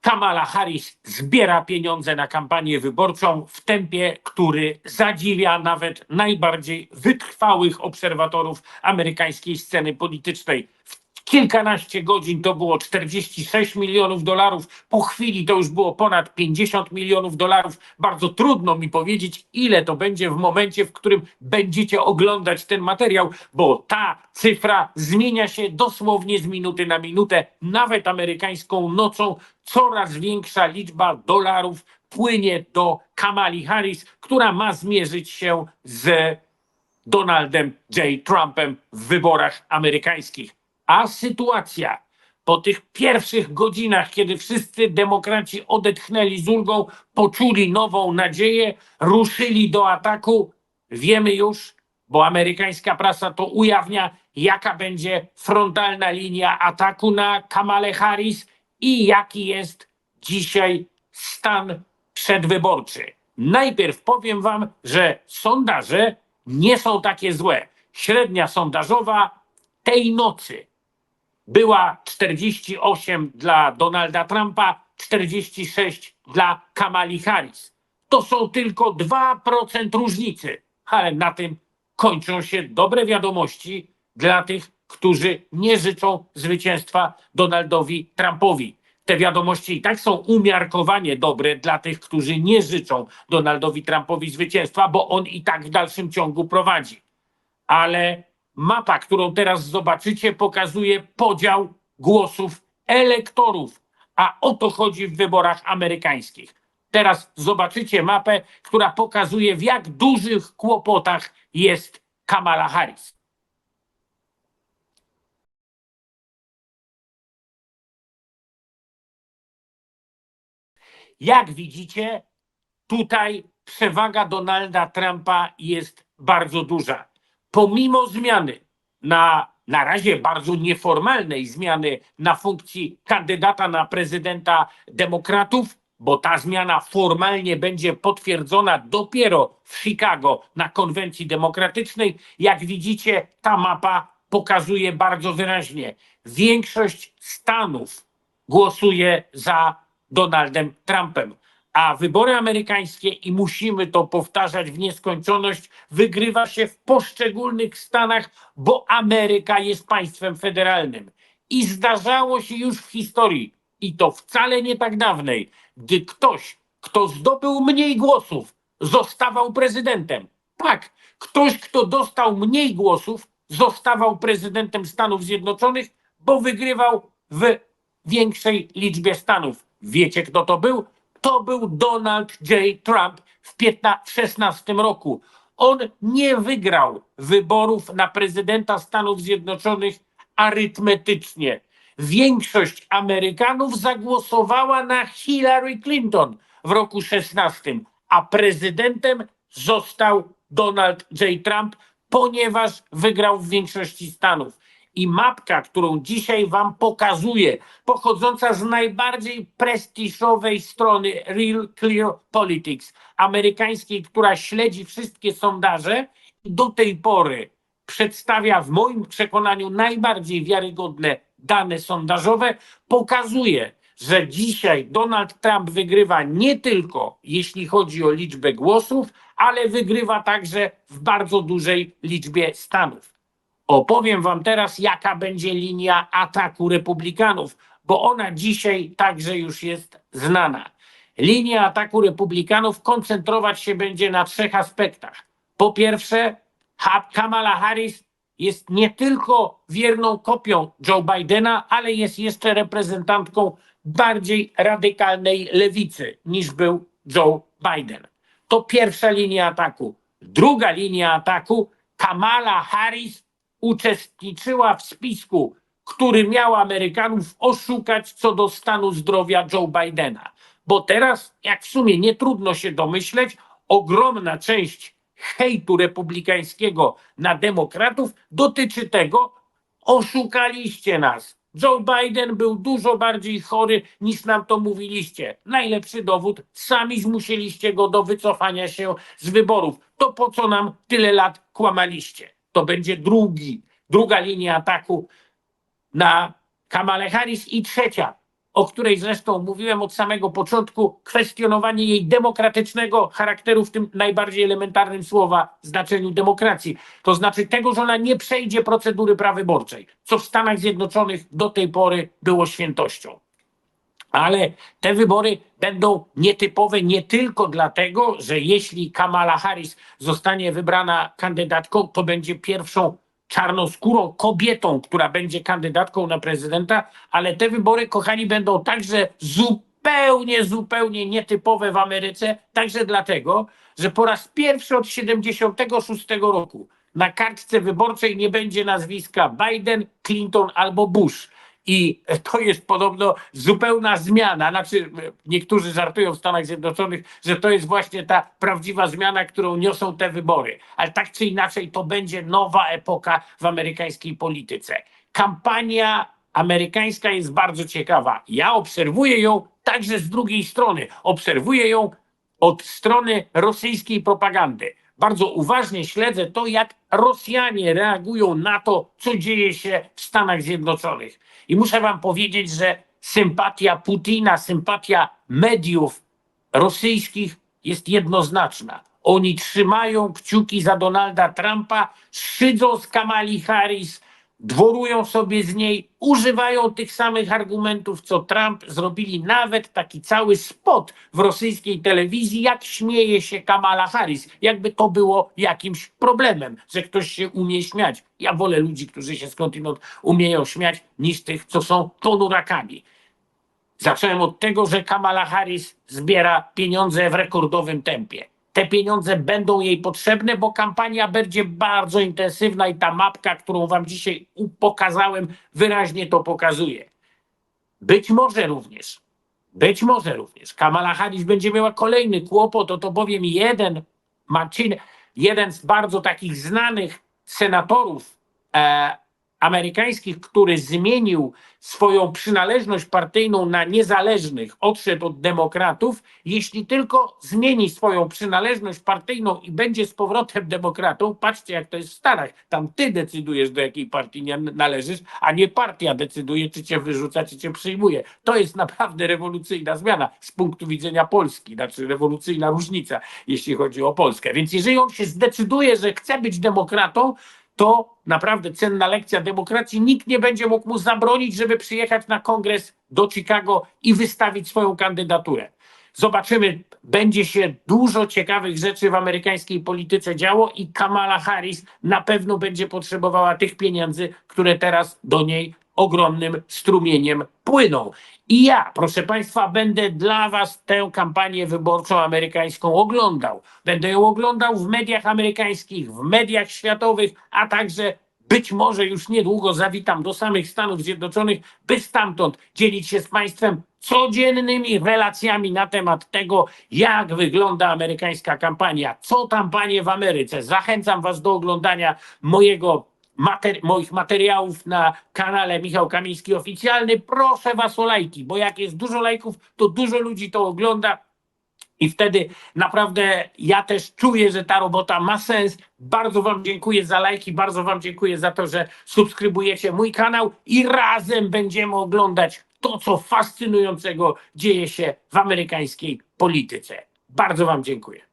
Kamala Harris zbiera pieniądze na kampanię wyborczą w tempie, który zadziwia nawet najbardziej wytrwałych obserwatorów amerykańskiej sceny politycznej. W kilkanaście godzin to było 46 milionów dolarów, po chwili to już było ponad 50 milionów dolarów. Bardzo trudno mi powiedzieć, ile to będzie w momencie, w którym będziecie oglądać ten materiał, bo ta cyfra zmienia się dosłownie z minuty na minutę. Nawet amerykańską nocą coraz większa liczba dolarów płynie do Kamali Harris, która ma zmierzyć się z Donaldem J. Trumpem w wyborach amerykańskich. A sytuacja po tych pierwszych godzinach, kiedy wszyscy demokraci odetchnęli z ulgą, poczuli nową nadzieję, ruszyli do ataku, wiemy już, bo amerykańska prasa to ujawnia, jaka będzie frontalna linia ataku na Kamalę Harris i jaki jest dzisiaj stan przedwyborczy. Najpierw powiem wam, że sondaże nie są takie złe. Średnia sondażowa tej nocy była 48 dla Donalda Trumpa, 46 dla Kamali Harris. To są tylko 2% różnicy, ale na tym kończą się dobre wiadomości dla tych, którzy nie życzą zwycięstwa Donaldowi Trumpowi. Te wiadomości i tak są umiarkowanie dobre dla tych, którzy nie życzą Donaldowi Trumpowi zwycięstwa, bo on i tak w dalszym ciągu prowadzi ale mapa, którą teraz zobaczycie, pokazuje podział głosów elektorów, a o to chodzi w wyborach amerykańskich. Teraz zobaczycie mapę, która pokazuje, w jak dużych kłopotach jest Kamala Harris. Jak widzicie, tutaj przewaga Donalda Trumpa jest bardzo duża. Pomimo zmiany na, na razie bardzo nieformalnej zmiany na funkcji kandydata na prezydenta demokratów, bo ta zmiana formalnie będzie potwierdzona dopiero w Chicago na konwencji demokratycznej. Jak widzicie, ta mapa pokazuje bardzo wyraźnie. Większość stanów głosuje za Donaldem Trumpem. A wybory amerykańskie, i musimy to powtarzać w nieskończoność, wygrywa się w poszczególnych stanach, bo Ameryka jest państwem federalnym. I zdarzało się już w historii, i to wcale nie tak dawnej, gdy ktoś, kto zdobył mniej głosów, zostawał prezydentem. Tak, ktoś, kto dostał mniej głosów, zostawał prezydentem Stanów Zjednoczonych, bo wygrywał w większej liczbie stanów. Wiecie, kto to był? To był Donald J. Trump w 15 w 16 roku. On nie wygrał wyborów na prezydenta Stanów Zjednoczonych arytmetycznie. Większość Amerykanów zagłosowała na Hillary Clinton w roku 16, a prezydentem został Donald J. Trump, ponieważ wygrał w większości stanów. I mapka, którą dzisiaj Wam pokazuję, pochodząca z najbardziej prestiżowej strony Real Clear Politics, amerykańskiej, która śledzi wszystkie sondaże, do tej pory przedstawia w moim przekonaniu najbardziej wiarygodne dane sondażowe, pokazuje, że dzisiaj Donald Trump wygrywa nie tylko jeśli chodzi o liczbę głosów, ale wygrywa także w bardzo dużej liczbie stanów. Opowiem Wam teraz, jaka będzie linia ataku Republikanów, bo ona dzisiaj także już jest znana. Linia ataku Republikanów koncentrować się będzie na trzech aspektach. Po pierwsze, Kamala Harris jest nie tylko wierną kopią Joe Bidena, ale jest jeszcze reprezentantką bardziej radykalnej lewicy niż był Joe Biden. To pierwsza linia ataku. Druga linia ataku, Kamala Harris uczestniczyła w spisku, który miał Amerykanów oszukać co do stanu zdrowia Joe Bidena. Bo teraz, jak w sumie nie trudno się domyśleć, ogromna część hejtu republikańskiego na demokratów dotyczy tego, oszukaliście nas. Joe Biden był dużo bardziej chory niż nam to mówiliście. Najlepszy dowód, sami zmusiliście go do wycofania się z wyborów. To po co nam tyle lat kłamaliście? To będzie drugi, druga linia ataku na Kamalę Harris i trzecia. o której zresztą mówiłem od samego początku, kwestionowanie jej demokratycznego charakteru w tym najbardziej elementarnym słowa znaczeniu demokracji. To znaczy tego, że ona nie przejdzie procedury prawyborczej, co w Stanach Zjednoczonych do tej pory było świętością. Ale te wybory będą nietypowe nie tylko dlatego, że jeśli Kamala Harris zostanie wybrana kandydatką, to będzie pierwszą czarnoskórą kobietą, która będzie kandydatką na prezydenta, ale te wybory, kochani, będą także zupełnie, zupełnie nietypowe w Ameryce, także dlatego, że po raz pierwszy od 76 roku na kartce wyborczej nie będzie nazwiska Biden, Clinton albo Bush. I to jest podobno zupełna zmiana. Znaczy, niektórzy żartują w Stanach Zjednoczonych, że to jest właśnie ta prawdziwa zmiana, którą niosą te wybory. Ale tak czy inaczej, to będzie nowa epoka w amerykańskiej polityce. Kampania amerykańska jest bardzo ciekawa. Ja obserwuję ją także z drugiej strony. Obserwuję ją od strony rosyjskiej propagandy. Bardzo uważnie śledzę to, jak Rosjanie reagują na to, co dzieje się w Stanach Zjednoczonych. I muszę Wam powiedzieć, że sympatia Putina, sympatia mediów rosyjskich jest jednoznaczna. Oni trzymają kciuki za Donalda Trumpa, szydzą z Kamali Harris, dworują sobie z niej, używają tych samych argumentów, co Trump. Zrobili nawet taki cały spot w rosyjskiej telewizji, jak śmieje się Kamala Harris. Jakby to było jakimś problemem, że ktoś się umie śmiać. Ja wolę ludzi, którzy się skądinąd umieją śmiać, niż tych, co są ponurakami. Zacząłem od tego, że Kamala Harris zbiera pieniądze w rekordowym tempie. Te pieniądze będą jej potrzebne, bo kampania będzie bardzo intensywna i ta mapka, którą wam dzisiaj pokazałem, wyraźnie to pokazuje. Być może również, być może również Kamala Harris będzie miała kolejny kłopot, oto bowiem jeden Marcin, jeden z bardzo takich znanych senatorów e, amerykańskich, który zmienił swoją przynależność partyjną na niezależnych, odszedł od demokratów, jeśli tylko zmieni swoją przynależność partyjną i będzie z powrotem demokratą, patrzcie jak to jest w Stanach, tam ty decydujesz do jakiej partii należysz, a nie partia decyduje, czy cię wyrzuca, czy cię przyjmuje. To jest naprawdę rewolucyjna zmiana z punktu widzenia Polski, znaczy rewolucyjna różnica, jeśli chodzi o Polskę. Więc jeżeli on się zdecyduje, że chce być demokratą, to naprawdę cenna lekcja demokracji. Nikt nie będzie mógł mu zabronić, żeby przyjechać na kongres do Chicago i wystawić swoją kandydaturę. Zobaczymy, będzie się dużo ciekawych rzeczy w amerykańskiej polityce działo i Kamala Harris na pewno będzie potrzebowała tych pieniędzy, które teraz do niej ogromnym strumieniem płyną. I ja, proszę Państwa, będę dla Was tę kampanię wyborczą amerykańską oglądał. Będę ją oglądał w mediach amerykańskich, w mediach światowych, a także być może już niedługo zawitam do samych Stanów Zjednoczonych, by stamtąd dzielić się z Państwem codziennymi relacjami na temat tego, jak wygląda amerykańska kampania, co tam panie w Ameryce. Zachęcam Was do oglądania mojego mater- moich materiałów na kanale Michał Kamiński Oficjalny. Proszę Was o lajki, bo jak jest dużo lajków, to dużo ludzi to ogląda. I wtedy naprawdę ja też czuję, że ta robota ma sens. Bardzo Wam dziękuję za lajki, bardzo Wam dziękuję za to, że subskrybujecie mój kanał i razem będziemy oglądać to, co fascynującego dzieje się w amerykańskiej polityce. Bardzo Wam dziękuję.